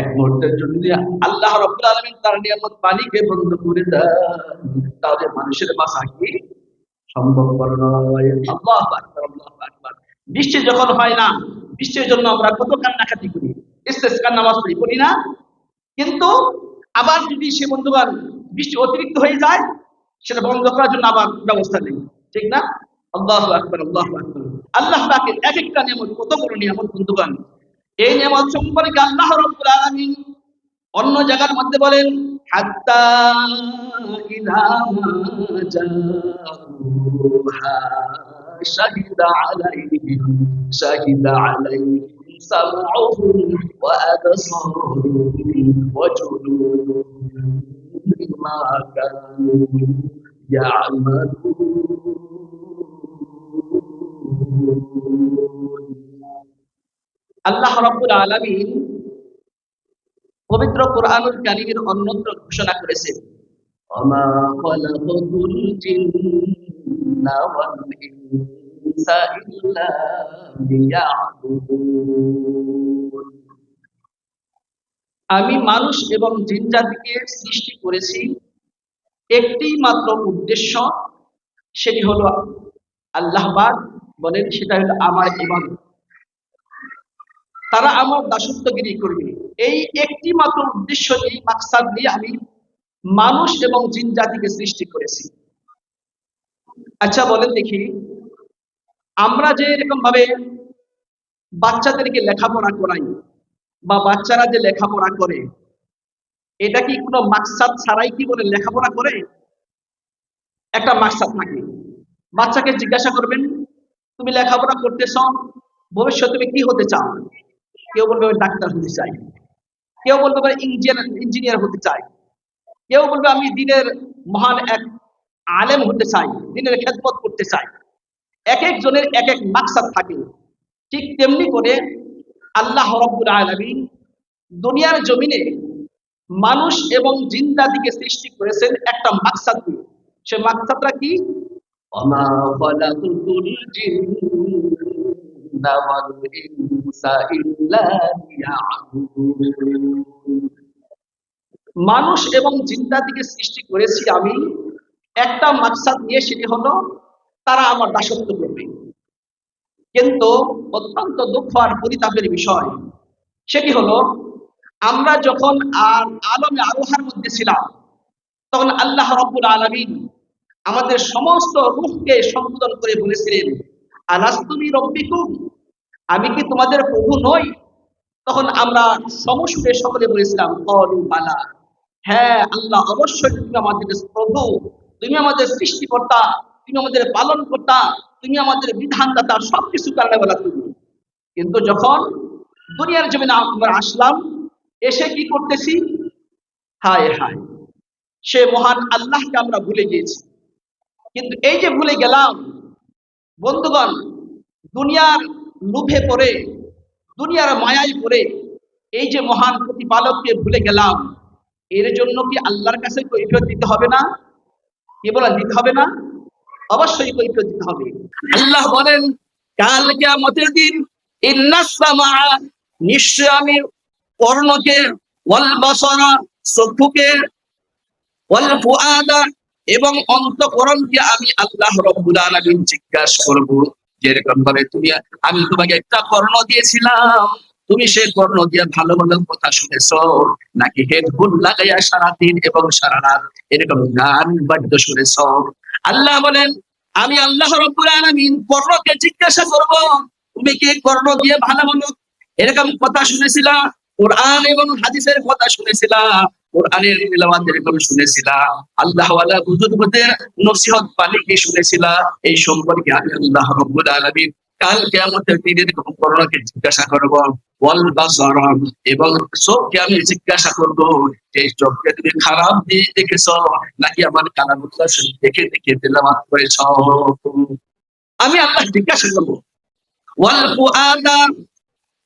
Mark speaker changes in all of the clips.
Speaker 1: এক মুহূর্তের জন্য যদি আল্লাহ রব্বুল আলমিন তার নিয়ামত পানিকে বন্ধ করে দেন, তাহলে মানুষের বাসা কি সম্ভবপর নয় আল্লাহ বৃষ্টি যখন হয় না, বৃষ্টির জন্য আমরা কত কান্নাকাটি করি ইস্তেস্কার নামাজ পড়ি, করি না। কিন্তু আবার যদি সে বন্ধুবান বৃষ্টি অতিরিক্ত হয়ে যায়, সেটা বন্ধ করার জন্য আবার ব্যবস্থা নেই। ঠিক না? আল্লাহ আকবার আল্লাহ আকবার। আল্লাহ তাকে এক একটা নিয়ামত, কত বড় নিয়ামত বন্ধুবান এই নিয়ামত সম্পর্কে আল্লাহ রব্বুল আলামিন অন্য জায়গার মধ্যে বলেন হাত্তা শাহিদা আলাইহিম শাহিদা আলাইহিম সামউহুম ওয়া আবসারুহুম ওয়া জুলুদুহুম বিমা কানু ইয়া'মালুন আল্লাহ রাব্বুল আলামিন পবিত্র কোরআনুল কারীমের অন্যত্র ঘোষণা করেছেন। আমি মানুষ এবং জিন জাতিকে সৃষ্টি করেছি। একটি মাত্র উদ্দেশ্য সেটি হলো আল্লাহবাদ। বলেন সেটা হলো আমার ইবাদত। তারা আমার দাসত্বগিরি করবে। এই একটি মাত্র উদ্দেশ্য এই মাকসাদ নিয়ে আমি মানুষ এবং জিন জাতিকে সৃষ্টি করেছি। আচ্ছা বলেন দেখি, আমরা যে এরকম ভাবে বাচ্চাদেরকে লেখাপড়া করাই বা বাচ্চারা যে লেখাপড়া করে, এটা কি কোনো মাকসাদ ছাড়াই কি বলে লেখাপড়া করে? একটা মাকসাদ থাকে। বাচ্চাকে জিজ্ঞাসা করবেন, তুমি লেখাপড়া করতেছ ভবিষ্যতে তুমি কি হতে চাও? কেউ বলবে আমি ডাক্তার হতে চাই। কেউ বলবে ইঞ্জিনিয়ার ইঞ্জিনিয়ার হতে চাই। কেউ বলবে আমি দিনের মহান এক আলেম হতে চাই, দিনের খেদমত করতে চাই। এক একজনের এক এক মাকসাদ থাকে। ঠিক তেমনি করে আল্লাহ রব্বুল আলমিন দুনিয়ার জমিনে মানুষ এবং জিন্দাদিকে সৃষ্টি করেছেন একটা মাকসাদ দিয়ে। সে মাকসাদটা কি? মানুষ এবং চিন্তা থেকে সৃষ্টি করেছি আমি। একটা মাকসাদ নিয়ে সেটি হলো, তারা আমার দাসত্ব করবে। কিন্তু অত্যন্ত দুঃখ আর পরিতাপের বিষয় সেটি হলো, আমরা যখন আর আলমে আরোহার মধ্যে ছিলাম, তখন আল্লাহ রব্বুল আলমিন আমাদের সমস্ত রূপকে সম্বোধন করে বলেছিলেন আলাস্তুমি রব্বিকুম? আমি কি তোমাদের প্রভু নই? তখন আমরা সমসুরে সকলে বলেছিলাম বালা। হ্যাঁ আল্লাহ অবশ্যই তুমি আমাদের প্রভু, তুমি আমাদের সৃষ্টিকর্তা, তুমি আমাদের পালন কর্তা তুমি আমাদের বিধানদাতা, সবকিছু কারণে বলা তুমি। কিন্তু যখন দুনিয়ার জমিনে আমরা আসলাম, এসে কি করতেছি? হায় হায়, সে মহান আল্লাহকে আমরা ভুলে গিয়েছি। কিন্তু এই যে ভুলে গেলাম, বন্ধুগণ, দুনিয়ার লুভে পড়ে, দুনিয়ার মায়ায় পড়ে, এই যে মহান প্রতিপালককে ভুলে গেলাম, এর জন্য কি আল্লাহর কাছে কৈফিয়ত দিতে হবে না? কি বলা দিতে হবে না? অবশ্যই কৈফিয়ত দিতে হবে। আল্লাহ বলেন, কাল কিয়ামতের দিন নিশ্চয় আমি কর্ণকে ওয়াল বাসরা চক্ষুকে ওয়াল ফুআদা এবং অন্তকরণকে আমি আল্লাহ রব্বুল আলামিন জিজ্ঞাসা করব। যেরকম ভাবে তুমি আমি তোমাকে একটা কর্ণ দিয়েছিলাম। তুমি সেই কর্ণ দিয়ে ভালো ভালো কথা শুনেছ। নাকি হেডফোন লাগাইয়া সারাদিন এবং সারা রাত এরকম গান বাদ্য শুনেছ? আল্লাহ বলেন, আমি আল্লাহ রব্বুল আলামিন কর্ণকে জিজ্ঞাসা করব, তুমি কি কর্ণ দিয়ে ভালো ভালো এরকম কথা শুনেছিলা? কোরআন এবং হাদিসের কথা শুনেছিলা? কোরআনের তিলাওয়াত এরকম শুনেছিলা, আল্লাহ ওয়ালা বুজুর্গদের নসিহত কি শুনেছিলা? এই সম্পর্কে আমি আল্লাহ রব্বুল কাল কিয়ামতের দিনে এরকম করোনাকে জিজ্ঞাসা করব। এবং চোখকে আমি জিজ্ঞাসা করব? চোখকে তুমি খারাপ দিয়ে দেখেছ, নাকি আমার কালামুল্লাহ দেখে দেখে তেলাওয়াত করেছ? আমি আল্লাহ জিজ্ঞাসা করব। ওয়াল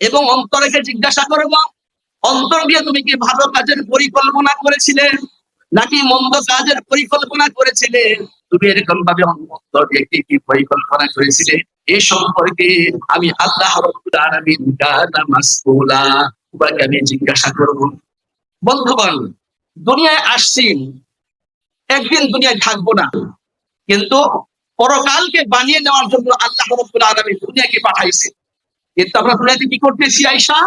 Speaker 1: এবং অন্তরকে জিজ্ঞাসা করব। অন্তর দিয়ে তুমি কি ভালো কাজের পরিকল্পনা করেছিলে? নাকি মন্দ কাজের পরিকল্পনা করেছিলে? তুমি এরকম ভাবে অন্তর দিয়ে কি কি পরিকল্পনা করেছিলে? এ সম্পর্কে আমি আল্লাহ আমি জিজ্ঞাসা করব। বন্ধুগণ, দুনিয়ায় আসছি, একদিন দুনিয়ায় থাকব না। কিন্তু পরকালকে বানিয়ে নেওয়ার জন্য আল্লাহ রব্বুল আলামিন দুনিয়াকে পাঠাইছে। কিন্তু আমরা দুনিয়াতে কি করতেছি আয়সা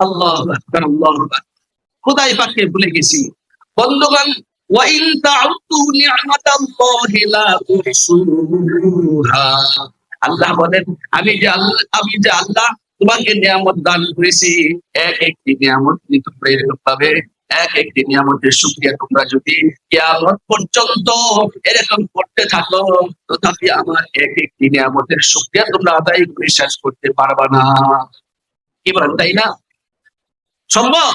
Speaker 1: আল্লাহ আকবার আল্লাহ আকবার খোদাই পাককে ভুলে গেছি বন্ধুগণ وَإِن تَعُدُّوا نِعْمَةَ اللَّهِ لَا تُحْصُوهَا আল্লাহ বলেন আমি যে আল্লাহ আমি যে আল্লাহ তোমাকে নিয়ামত দান করেছি এক একটি নিয়ামত তুমি তোমরা এরকম পাবে এক একটি নিয়ামতের শুক্রিয়া তোমরা যদি কিয়ামত পর্যন্ত এরকম করতে থাকো তথাপি আমার এক একটি নিয়ামতের শুক্রিয়া তোমরা আদায় করে শেষ করতে পারবা না কি বলেন তাই না সম্ভব?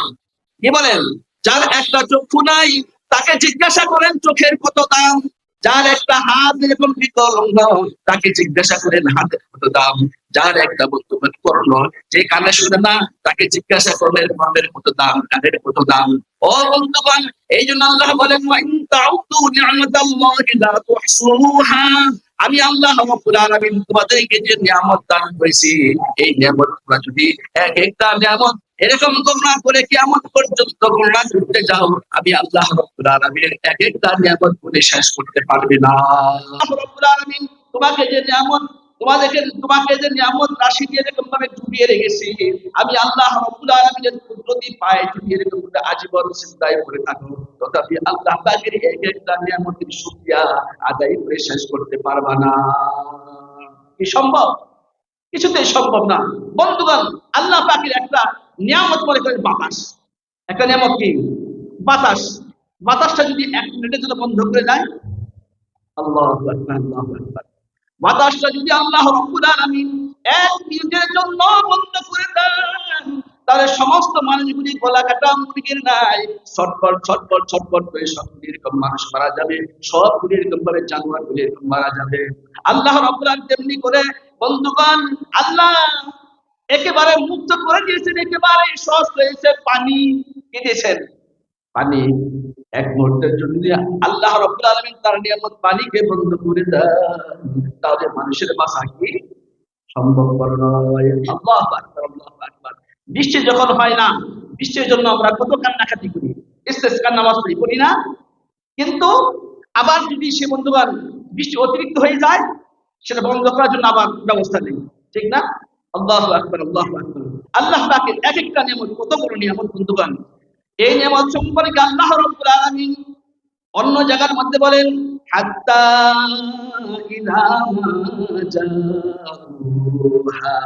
Speaker 1: কি বলেন? যার একটা চক্ষু নাই, তাকে জিজ্ঞাসা করেন চোখের কত দাম। যার একটা হাত এরকম তাকে জিজ্ঞাসা করেন হাতের কত দাম। যার একটা বর্তমান করল যে কানে শুনে না, তাকে জিজ্ঞাসা করলেন কানের কত দাম, কানের কত দাম। ও বন্ধুগণ, এই জন্য আল্লাহ বলেন আমি আল্লাহ তোমাদেরকে যে নিয়ামত দান করেছি, এই নিয়ামত তোমরা যদি এক একটা নিয়ামত এরকম তোমরা করে পর্যন্ত গণনা করতে যাও, আমি আল্লাহ রাব্বুল এক একটা নিয়ামত শেষ করতে পারবে না। রাব্বুল আলামিন তোমাকে যে নিয়ামত, তোমাদেরকে, তোমাকে যে নিয়ামত রাশি দিয়ে এরকম ভাবে ডুবিয়ে রেখেছি, আমি আল্লাহ রাব্বুল আলামিনের কুদরতি পায়ে যদি এরকম করে আজীবন চিন্তায় করে থাকো। তথাপি আল্লাহ পাকের এক একটা নিয়ামতের শুকরিয়া আদায় করে শেষ করতে পারবা না। কি সম্ভব? কিছুতেই সম্ভব না। বন্ধুগণ, আল্লাহ পাকের একটা নিয়ামত মনে করেন বাতাস। একটা নিয়ামত কি? বাতাস। বাতাসটা যদি এক মিনিটের জন্য বন্ধ করে দেয়, আল্লাহ বাতাসটা যদি আল্লাহ রব্বুল আলামিন এক মিনিটের জন্য বন্ধ তাহলে সমস্ত মানুষগুলি গলা কাটা মুরগির নাই। ছটপট ছটপট ছটপট করে সবগুলি এরকম মানুষ মারা যাবে। সবগুলি এরকম ভাবে জানোয়ার গুলি এরকম মারা যাবে। আল্লাহ রব্বুল আলামিন তেমনি করে, বন্ধুগণ, আল্লাহ একেবারে মুক্ত করে দিয়েছেন, একেবারে সহজ হয়েছে পানি কি দিয়েছেন। পানি এক মুহূর্তের জন্য আল্লাহ রব্বুল আলামিন তার নিয়ামত পানিকে বন্ধ করে দেন, তাহলে মানুষের বাসা কি সম্ভবপর নয়। আল্লাহ আল্লাহ বৃষ্টি যখন হয় না, বৃষ্টির জন্য আমরা কত কান্নাকাটি করি, ইস্তেসকার নামাজ পড়ি, করি না। কিন্তু আবার যদি সে বন্ধুবান বৃষ্টি অতিরিক্ত হয়ে যায়, সেটা বন্ধ করার জন্য আবার ব্যবস্থা নেই। ঠিক না? আল্লাহ আকবার আল্লাহ আকবার। আল্লাহ পাকের এক একটা নিয়ামত, কত বড় নিয়ামত বন্ধুবান এই নিয়ামত সম্পর্কে আল্লাহ রব্বুল আলামিন অন্য জায়গার মধ্যে বলেন হাত্তা ইযা মা জাউহা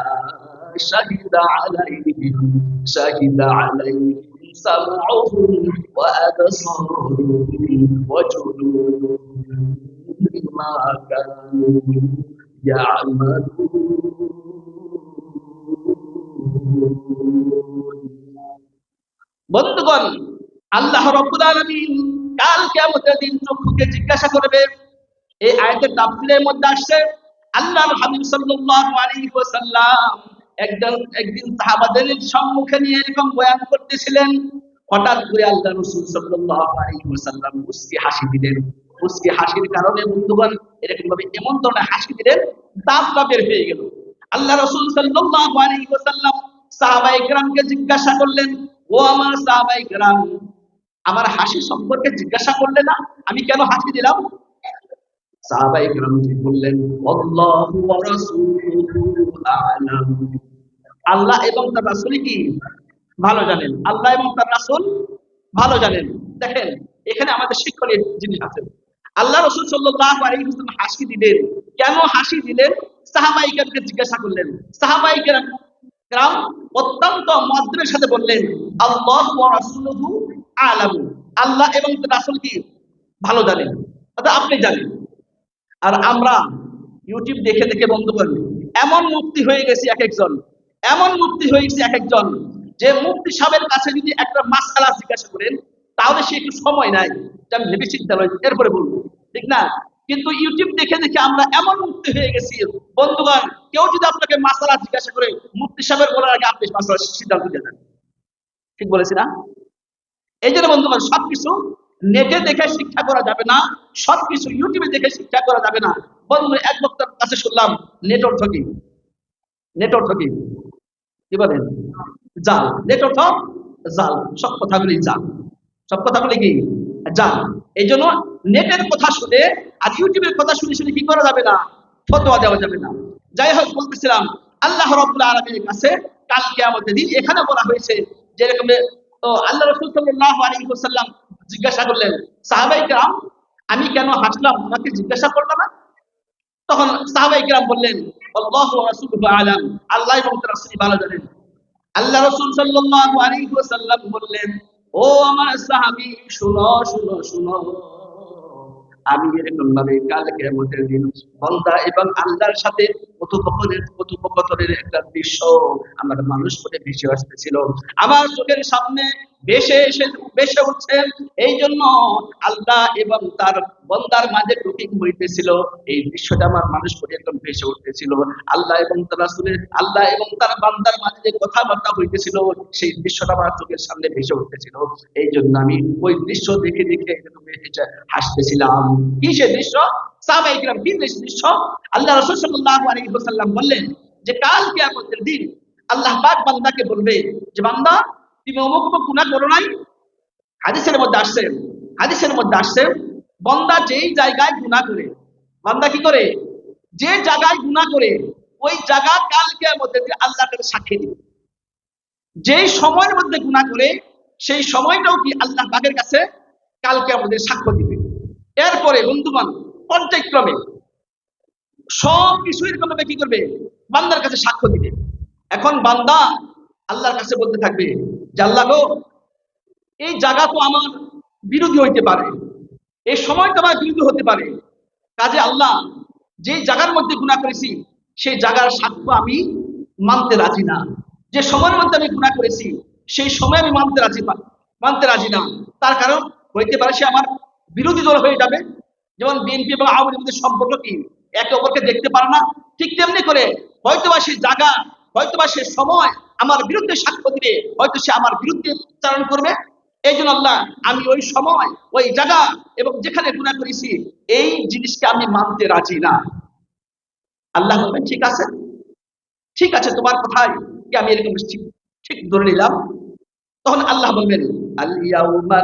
Speaker 1: শাহিদা আলাইহিম শাহিদা আলাইহিম সামউহুম ওয়া আবসারুহুম ওয়া জুলুদুহুম বিমা কানু ইয়ামালুন বন্ধুগণ আল্লাহ রব্বুল আলামিন কাল কিয়ামতের দিন চক্ষুকে জিজ্ঞাসা করবে। এই আয়াতের তাফসীরের মধ্যে আসছে আল্লাহর হাবিব সাল্লাল্লাহু আলাইহি ওয়াসাল্লাম একজন একদিন সাহাবাদের সম্মুখে নিয়ে এরকম বয়ান করতেছিলেন। হঠাৎ করে আল্লাহ রাসূল সাল্লাল্লাহু আলাইহি ওয়াসাল্লাম মুস্কি হাসি দিলেন। মুস্কি হাসির কারণে বন্ধুগণ এরকম ভাবে এমন ধরনের হাসি দিলেন দাঁতটা বের হয়ে গেল। আল্লাহ রাসূল সাল্লাল্লাহু আলাইহি ওয়াসাল্লাম সাহাবায়ে কেরামকে জিজ্ঞাসা করলেন, ও আমার সাহাবাই গ্রাম আমার হাসি সম্পর্কে জিজ্ঞাসা করলে না, আমি কেন হাসি দিলাম? সাহাবাই গ্রাম বললেন, আল্লাহু এবং তার রাসূল কি? ভালো জানেন। আল্লাহ এবং তার রাসূল ভালো জানেন। দেখেন, এখানে আমাদের শিক্ষণীয় জিনিস আছে। আল্লাহ রাসূল আলাইহি হাসি দিলেন। কেন হাসি দিলেন? সাহাবাই কেরামকে জিজ্ঞাসা করলেন। সাহাবাই কেরাম গ্রাম অত্যন্ত মদ্রের সাথে বললেন, আল্লাহ আলামু। আল্লাহ এবং রাসূল কি? ভালো জানেন। অর্থাৎ আপনি জানেন। আর আমরা ইউটিউব দেখে দেখে বন্ধ করি। এমন মুক্তি হয়ে গেছি এক একজন। এমন মুক্তি হয়ে গেছে এক একজন। যে মুক্তি সাহেবের কাছে যদি একটা মাসালা জিজ্ঞাসা করেন, তাহলে সে একটু সময় নাই যে আমি ভেবে চিন্তা রয়েছে এরপরে বলব। ঠিক না? কিন্তু ইউটিউব দেখে দেখে আমরা এমন মুক্তি হয়ে গেছি। বন্ধুগণ, কেউ যদি আপনাকে মাসালা জিজ্ঞাসা করে মুক্তি সাহেবের বলার আগে আপনি মাসালা সিদ্ধান্ত দিয়ে ঠিক বলেছি না? এই জন্য বন্ধুগণ, সবকিছু নেটে দেখে শিক্ষা করা যাবে না, সবকিছু ইউটিউবে দেখে শিক্ষা করা যাবে না। বন্ধু, এক বক্তার কাছে শুনলাম, নেটওয়ার্ক কি নেটওয়ার্ক কি কি বলেন? জাল। নেট অর্থ জাল। সব কথাগুলি জাল। সব কথাগুলি কি? জাল। এই জন্য নেটের কথা শুনে আর ইউটিউবের কথা শুনে শুনে কি করা যাবে না? ফতোয়া দেওয়া যাবে না। যাই হোক, বলতেছিলাম, আল্লাহ রব্বুল আলমীর কাছে কালকে আমাদের দিন এখানে বলা হয়েছে, যেরকম তো আল্লাহ রসুল সাল্লাহ সাল্লাম জিজ্ঞাসা করলেন, সাহাবাই আমি কেন হাসলাম? আমাকে জিজ্ঞাসা করল না? তখন সাহাবাই কেরাম বললেন, আল্লাহ আলাম, আল্লাহ ভালো জানেন। আল্লাহ রসুল আলাইহি বললেন, ও আমার সাহাবি, শুনো শুনো শুনো। আমি এরকম ভাবে দিন বন্দা এবং আল্লাহর সাথে কথোপকথনের কথোপকথনের একটা দৃশ্য আমার মানুষ করে ভেসে আসতেছিল। আমার চোখের সামনে বেশে এসে বেশে উঠছে। এই জন্য আল্লাহ এবং তার বন্দার মাঝে টুকিং হইতেছিল। এই দৃশ্যটা আমার মানুষ করে একদম ভেসে উঠতেছিল। আল্লাহ এবং তার রাসূলের, আল্লাহ এবং তার বান্দার মাঝে যে কথাবার্তা হইতেছিল, সেই দৃশ্যটা আমার চোখের সামনে ভেসে উঠতেছিল। এই জন্য আমি ওই দৃশ্য দেখে দেখে হাসতেছিলাম। কি সে দৃশ্য? কি দৃশ্য? আল্লাহ রাসূল ওয়াসাল্লাম বললেন যে, কাল কিয়ামতের দিন আল্লাহ পাক বান্দাকে বলবে যে, বান্দা, তুমি অমুক অমুক গুনাহ করো নাই? হাদিসের মধ্যে আসছে, হাদিসের মধ্যে আসছে, বান্দা যেই জায়গায় গুনাহ করে, বান্দা কি করে? যে জায়গায় গুনাহ করে, ওই জায়গা কাল কিয়ামতের দিন আল্লাহ তাকে সাক্ষী দিবে। যেই সময়ের মধ্যে গুনাহ করে, সেই সময়টাও কি আল্লাহ পাকের কাছে কালকে আমাদের সাক্ষ্য দিবে? এরপরে বন্ধুবান পর্যায়ক্রমে সব কিছু এরকম কি করবে? বান্দার কাছে সাক্ষ্য দিবে। এখন বান্দা আল্লাহর কাছে বলতে থাকবে যে, আল্লাহ গো, এই জায়গা তো আমার বিরোধী হইতে পারে। এই সময় তো আমার বিরোধী হতে পারে। কাজে আল্লাহ, যে জায়গার মধ্যে গুণা করেছি, সেই জায়গার সাক্ষ্য আমি মানতে রাজি না। যে সময়ের মধ্যে আমি গুণা করেছি, সেই সময় আমি মানতে রাজি মানতে রাজি না। তার কারণ হইতে পারে সে আমার বিরোধী দল হয়ে যাবে। যেমন বিএনপি এবং আওয়ামী লীগের সম্পর্ক কি? একে অপরকে দেখতে পারে না। ঠিক তেমনি করে হয়তোবা সে জায়গা, হয়তোবা সে সময় আমার বিরুদ্ধে সাক্ষ্য দিবে, হয়তো সে আমার বিরুদ্ধে উচ্চারণ করবে। এই জন্য আল্লাহ, আমি ওই সময়, ওই জায়গা এবং যেখানে গুণা করেছি, এই জিনিসকে আমি মানতে রাজি না। আল্লাহ বলবেন, ঠিক আছে। ঠিক আছে, তোমার কথাই কি আমি এরকম ঠিক ঠিক ধরে নিলাম। তখন আল্লাহ বলবেন আলিয়াউমা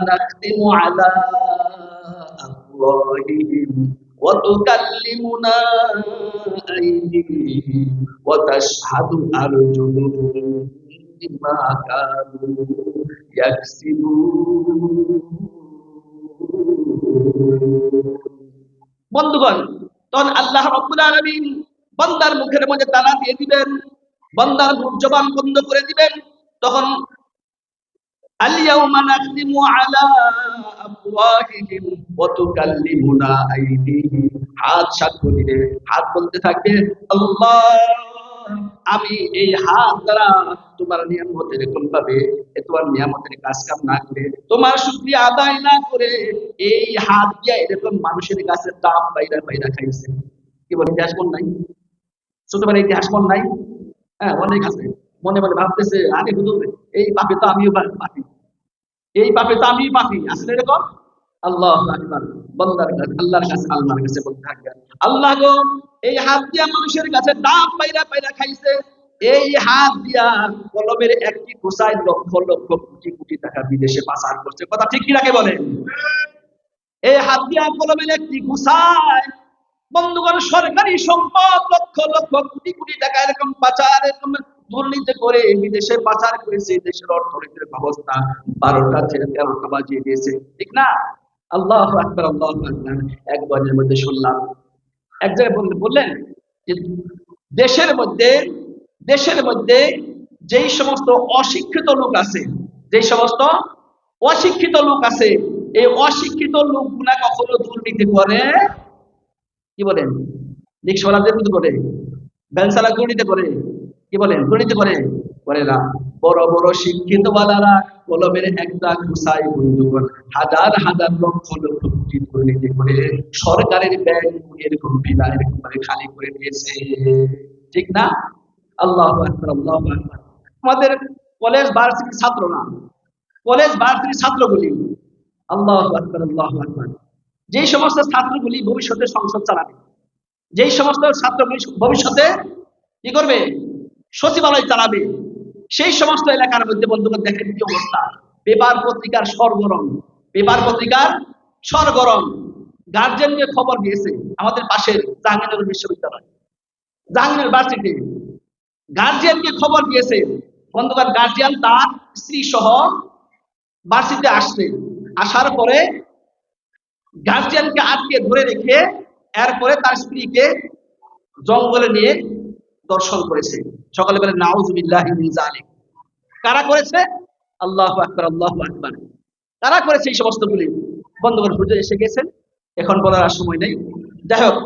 Speaker 1: বন্ধুগণ, তখন আল্লাহ রাব্বুল আলামিন বান্দার মুখের মধ্যে তালা দিয়ে দিবেন, বান্দার মুখ জবান বন্ধ করে দিবেন। তখন اليوم نختم على أفواههم وتكلمنا أيديهم হাত সাক্ষ্য দিবে হাত বলতে থাকবে আল্লাহ আমি এই হাত দ্বারা তোমার নিয়ামতের এরকম ভাবে এ তোমার নিয়ামতের কাজ কাম না করে তোমার শুক্রিয়া আদায় না করে এই হাত দিয়ে এরকম মানুষের কাছে দাম বাইরা বাইরা খাইছে কি বলে ইতিহাস মন নাই ছোটবেলায় ইতিহাস মন নাই হ্যাঁ অনেক আছে মনে মনে ভাবতেছে, আরে হুজুর, এই পাপে তো আমিও পাপি। এই পাপে তো আমিই পাপি। আসলে এরকম? আল্লাহ কাছে, আল্লাহর কাছে আল্লাহর কাছে বলতে থাকবে। আল্লাহ গো, এই হাত দিয়া মানুষের কাছে দাম পাইরা পাইরা খাইছে। এই হাত দিয়া কলমের একটি লক্ষ লক্ষ কোটি কোটি টাকা বিদেশে পাচার করছে। কথা ঠিক কি রাখে বলেন এই হাত দিয়া কলমের একটি গোসায় বন্ধুগণ, সরকারি সম্পদ লক্ষ লক্ষ কোটি কোটি টাকা এরকম পাচার, এরকম দুর্নীতি করে বিদেশে পাচার করেছে, দেশের অর্থনীতির ব্যবস্থা বারোটা ছেড়ে তেরোটা বাজিয়ে দিয়েছে, ঠিক না? আল্লাহ আকবর আল্লাহ আকবর। এক বজের মধ্যে শুনলাম। এক জায়গায় বললেন- যে দেশের মধ্যে দেশের মধ্যে যেই সমস্ত অশিক্ষিত লোক আছে, যেই সমস্ত অশিক্ষিত লোক আছে, এই অশিক্ষিত লোক লোকগুলা কখনো দুর্নীতি করে? কি বলেন? রিক্সাওয়ালাদের মধ্যে করে? ব্যাংসালা দুর্নীতি করে কি বলেন? দুর্নীতি করে করে না। বড় বড় শিক্ষিত বালারা কলমের একটা ঘুষাই বন্ধুগণ হাজার হাজার লক্ষ লক্ষ কোটি দুর্নীতি করে সরকারের ব্যাংক এরকম বিনা এরকম ভাবে খালি করে দিয়েছে। ঠিক না? আল্লাহ আল্লাহ আমাদের কলেজ ভার্সিটির ছাত্র না। কলেজ ভার্সিটির ছাত্রগুলি। আল্লাহ আকবার আল্লাহ আকবার। যেই সমস্ত ছাত্রগুলি ভবিষ্যতে সংসদ চালাবে, যেই সমস্ত ছাত্রগুলি ভবিষ্যতে কি করবে? সচিবালয় চালাবে। সেই সমস্ত এলাকার মধ্যে বন্ধুগণ দেখেন কি অবস্থা। পেপার পত্রিকার সরগরম। পেপার পত্রিকার সরগরম। গার্জেনকে খবর দিয়েছে আমাদের পাশের জাহাঙ্গীরনগর বিশ্ববিদ্যালয়। জাহাঙ্গীর ভার্সিটি গার্জিয়ানকে খবর দিয়েছে। বন্ধুগণ গার্জিয়ান তার স্ত্রী সহ ভার্সিটিতে আসছে। আসার পরে গার্জিয়ানকে আটকে ধরে রেখে এরপরে তার স্ত্রীকে জঙ্গলে নিয়ে দর্শন করেছে। সকালে বলে নাউজুবিল্লাহ কারা করেছে? আল্লাহ আকবার আল্লাহ আকবার। কারা করেছে এই সমস্ত গুলি বন্ধুগণ হুজুর এসে গেছেন এখন বলার আর সময় নেই। যাই হোক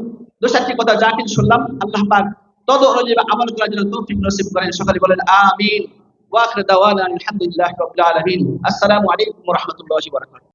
Speaker 1: দু চারটি কথা যা কিছু শুনলাম, আল্লাহ পাক তদ অনুযায়ী আমল করার জন্য তৌফিক নসিব করেন। সকালে বলেন, আমিন। ওয়াখর দাওয়ানা আলহামদুলিল্লাহ রাব্বিল আলামিন। আসসালামু আলাইকুম ওয়া রাহমাতুল্লাহি ওয়া বারাকাতুহু।